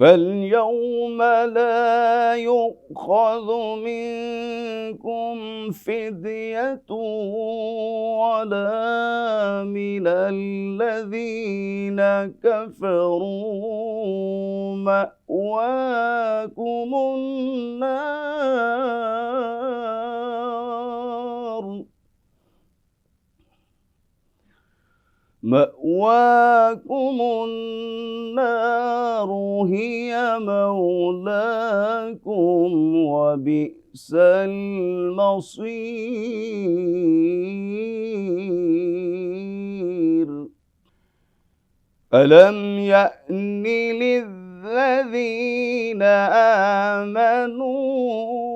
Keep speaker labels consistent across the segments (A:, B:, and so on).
A: فاليوم لا يؤخذ منكم فدية ولا من الذين كفروا مأواكم النار مأواكم النار هي مولاكم وبئس المصير ألم يأن للذين آمنوا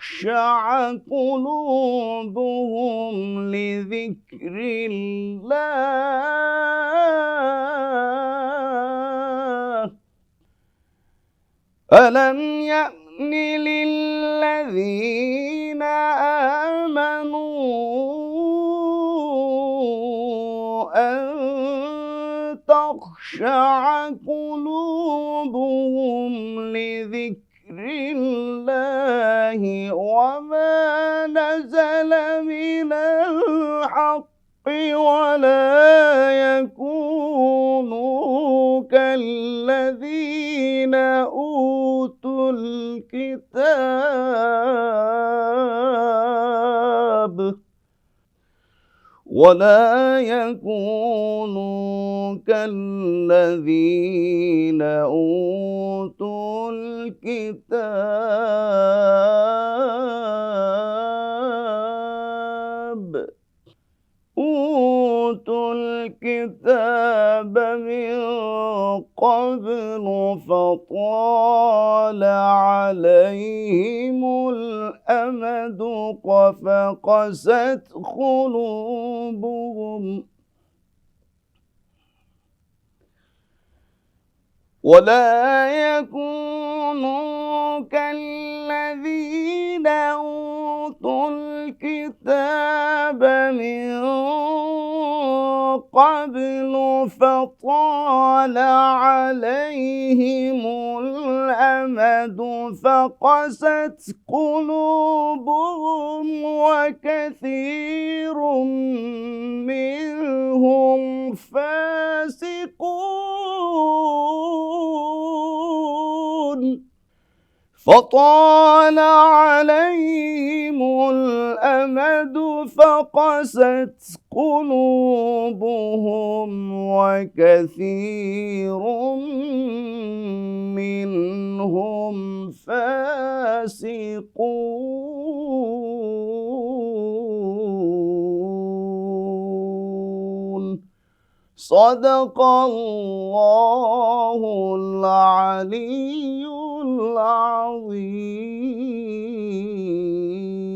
A: تخشع قلوبهم لذكر الله ألم يأن للذين آمنوا أن تخشع قلوبهم لذكر الله وما نزل من الحق ولا يكونوا كالذين أوتوا الكتاب ولا يكونوا كالذين أوتوا الكتاب الكتاب من قبل فطال عليهم الأمد فقست قلوبهم ولا يكونوا كالذين أوتوا الكتاب من قبل فطال عليهم الأمد فقست قلوبهم وكثير منهم فاسقون فطال عليهم فقست قلوبهم وكثير منهم فاسقون صدق الله العلي العظيم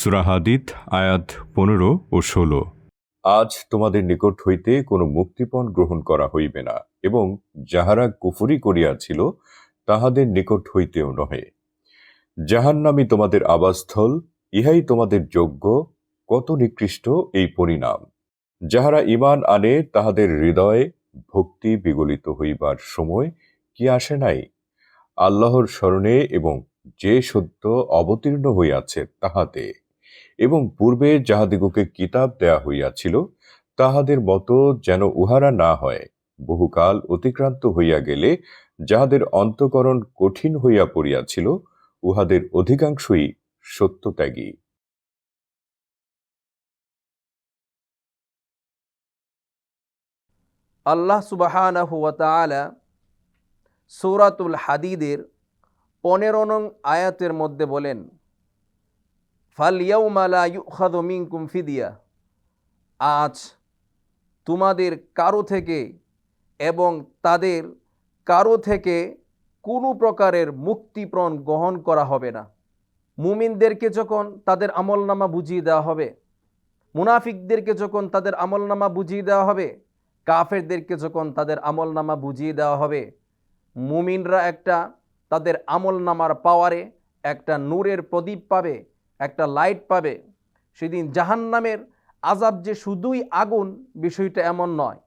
A: সুরাহাদিত আয়াত পনেরো ও ষোলো আজ তোমাদের নিকট হইতে কোনো মুক্তিপণ গ্রহণ করা হইবে না এবং যাহারা কুফুরি করিয়াছিল তাহাদের নিকট হইতেও নহে যাহার নামই তোমাদের আবাসস্থল ইহাই তোমাদের যোগ্য কত নিকৃষ্ট এই পরিণাম যাহারা ইমান আনে তাহাদের হৃদয়ে ভক্তি বিগলিত হইবার সময় কি আসে নাই আল্লাহর স্মরণে এবং যে সত্য অবতীর্ণ হইয়াছে তাহাতে এবং পূর্বে যাহাদিগকে কিতাব দেয়া হইয়াছিল তাহাদের মতো যেন উহারা না হয় বহুকাল অতিক্রান্ত হইয়া গেলে যাহাদের অন্তকরণ কঠিন হইয়া পড়িয়াছিল উহাদের অধিকাংশই সত্যত্যাগী আল্লাহ সুবাহানহুয়া সুরাতুল হাদিদের পনেরো নং আয়াতের মধ্যে বলেন ফালিয়াউমালা ইউখাদু মিনকুম আজ তোমাদের কারো থেকে এবং তাদের কারো থেকে কোনো প্রকারের মুক্তিপ্রণ গ্রহণ করা হবে না মুমিনদেরকে যখন তাদের আমলনামা বুঝিয়ে দেওয়া হবে মুনাফিকদেরকে যখন তাদের আমলনামা বুঝিয়ে দেওয়া হবে কাফেরদেরকে যখন তাদের আমলনামা বুঝিয়ে দেওয়া হবে মুমিনরা একটা তাদের আমল নামার পাওয়ারে একটা নূরের প্রদীপ পাবে একটা লাইট পাবে সেদিন জাহান্নামের আজাব যে শুধুই আগুন বিষয়টা এমন নয়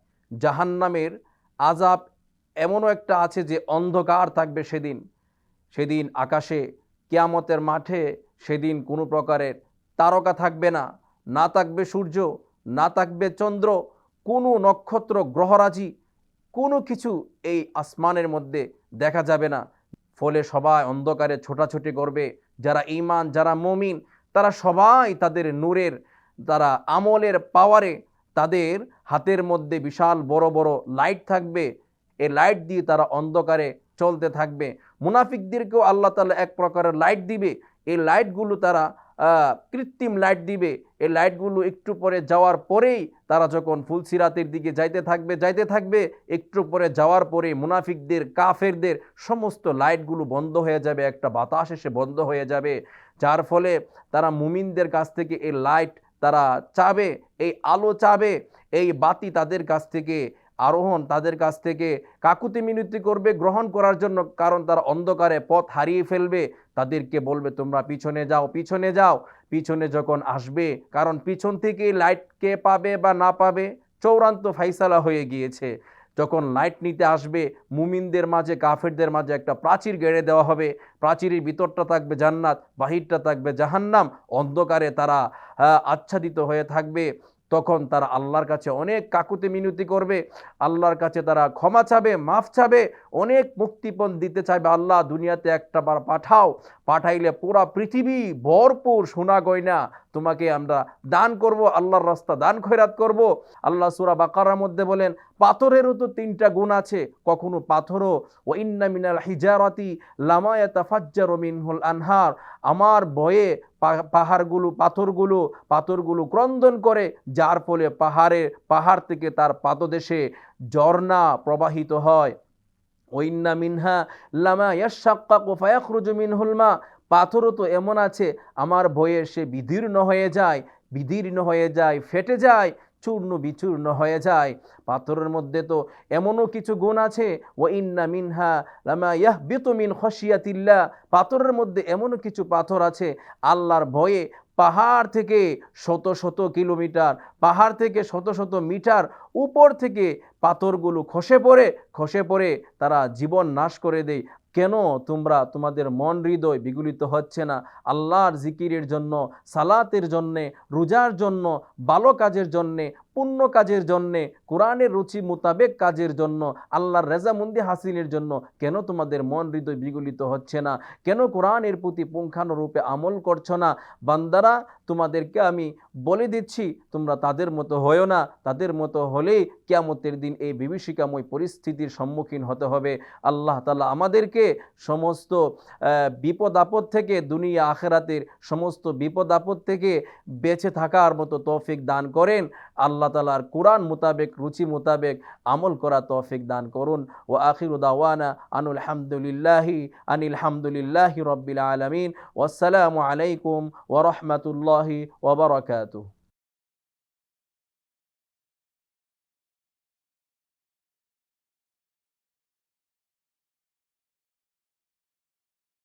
A: জাহান্নামের আজাব এমনও একটা আছে যে অন্ধকার থাকবে সেদিন সেদিন আকাশে কেয়ামতের মাঠে সেদিন কোনো প্রকারের তারকা থাকবে না না থাকবে সূর্য না থাকবে চন্দ্র কোনো নক্ষত্র গ্রহরাজি কোনো কিছু এই আসমানের মধ্যে দেখা যাবে না
B: ফলে সবাই অন্ধকারে ছোটাছুটি করবে যারা ইমান যারা মমিন
C: তারা সবাই তাদের নূরের তারা আমলের পাওয়ারে তাদের হাতের মধ্যে বিশাল বড় বড় লাইট থাকবে এ লাইট দিয়ে তারা অন্ধকারে চলতে থাকবে মুনাফিকদেরকেও আল্লাহ তালা এক প্রকারের লাইট দিবে এই লাইটগুলো তারা কৃত্রিম লাইট দিবে এই লাইটগুলো একটু পরে যাওয়ার পরেই তারা যখন ফুলসিরাতের দিকে যাইতে থাকবে যাইতে থাকবে একটু পরে যাওয়ার পরে মুনাফিকদের কাফেরদের সমস্ত লাইটগুলো বন্ধ হয়ে যাবে একটা বাতাস এসে বন্ধ হয়ে যাবে যার ফলে তারা মুমিনদের কাছ থেকে এই লাইট তারা চাবে এই আলো চাবে এই বাতি তাদের কাছ থেকে আরোহণ তাদের কাছ থেকে কাকুতি মিনতি করবে গ্রহণ করার জন্য কারণ তারা অন্ধকারে পথ হারিয়ে ফেলবে তাদেরকে বলবে তোমরা পিছনে যাও পিছনে যাও পিছনে যখন আসবে কারণ পিছন থেকে লাইট কে পাবে বা না পাবে চৌরান্ত ফাইসালা হয়ে গিয়েছে যখন লাইট নিতে আসবে মুমিনদের মাঝে কাফেরদের মাঝে একটা প্রাচীর গেড়ে দেওয়া হবে প্রাচীরের ভিতরটা থাকবে জান্নাত বাহিরটা থাকবে জাহান্নাম অন্ধকারে তারা আচ্ছাদিত হয়ে থাকবে তখন তারা আল্লাহর কাছে অনেক কাকুতি মিনতি করবে আল্লাহর কাছে তারা ক্ষমা চাবে মাফ চাবে অনেক মুক্তিপণ দিতে চাইবে আল্লাহ দুনিয়াতে একটা বার পাঠাও পাঠাইলে পুরা পৃথিবী ভরপুর সোনা গয়না তোমাকে আমরা দান করব আল্লাহর রাস্তা দান খৈরাত করব আল্লাহ সুরা বাকারার মধ্যে বলেন পাথরেরও তো তিনটা গুণ আছে কখনো পাথরও ও ইন্না মিনাল হিজারতি লামায়াতা তাফাজ্জার মিনহুল আনহার আমার বয়ে পাহাড়গুলো পাথরগুলো পাথরগুলো ক্রন্দন করে যার ফলে পাহাড়ে পাহাড় থেকে তার পাদদেশে ঝর্ণা প্রবাহিত হয় ওইন্না মিনহা লামা ইয়াশাক্কাকু ফায়াখরুজু মিনহুল মা পাথরও তো এমন আছে আমার ভয়ে সে বিদীর্ণ হয়ে যায় বিদীর্ণ হয়ে যায় ফেটে যায় চূর্ণ বিচূর্ণ হয়ে যায় পাথরের মধ্যে তো এমনও কিছু গুণ আছে ও ইন্না মিনহা লামা ইয়াহ হসিয়া হসিয়াতিল্লা পাথরের মধ্যে এমনও কিছু পাথর আছে আল্লাহর ভয়ে পাহাড় থেকে শত শত কিলোমিটার পাহাড় থেকে শত শত মিটার উপর থেকে পাথরগুলো খসে পড়ে খসে পড়ে তারা জীবন নাশ করে দেয় কেন তোমরা তোমাদের মন হৃদয় বিগুলিত হচ্ছে না আল্লাহর জিকিরের জন্য সালাতের জন্যে রোজার জন্য ভালো কাজের জন্যে পুণ্য কাজের জন্যে কোরআনের রুচি মোতাবেক কাজের জন্য আল্লাহর রেজামন্দি হাসিলের জন্য কেন তোমাদের মন হৃদয় বিগলিত হচ্ছে না কেন কোরআনের প্রতি পুঙ্খানুরূপে আমল করছো না বান্দারা তোমাদেরকে আমি বলে দিচ্ছি তোমরা তাদের মতো হয়েও না তাদের মতো হলেই কেয়ামতের দিন এই বিভীষিকাময় পরিস্থিতির সম্মুখীন হতে হবে আল্লাহ তালা আমাদেরকে সমস্ত বিপদ আপদ থেকে দুনিয়া আখেরাতের সমস্ত বিপদ আপদ থেকে বেঁচে থাকার মতো তৌফিক দান করেন আল্লাহ আল্লাহ তালার কোরআন মোতাবেক রুচি মোতাবেক আমল করা তৌফিক দান করুন ও আখির উদাওয়ানা আনুল হামদুলিল্লাহি আনিল হামদুলিল্লাহি রব্বিল আলমিন ওসালামু আলাইকুম ওরহমতুল্লাহি ওবরাকাতু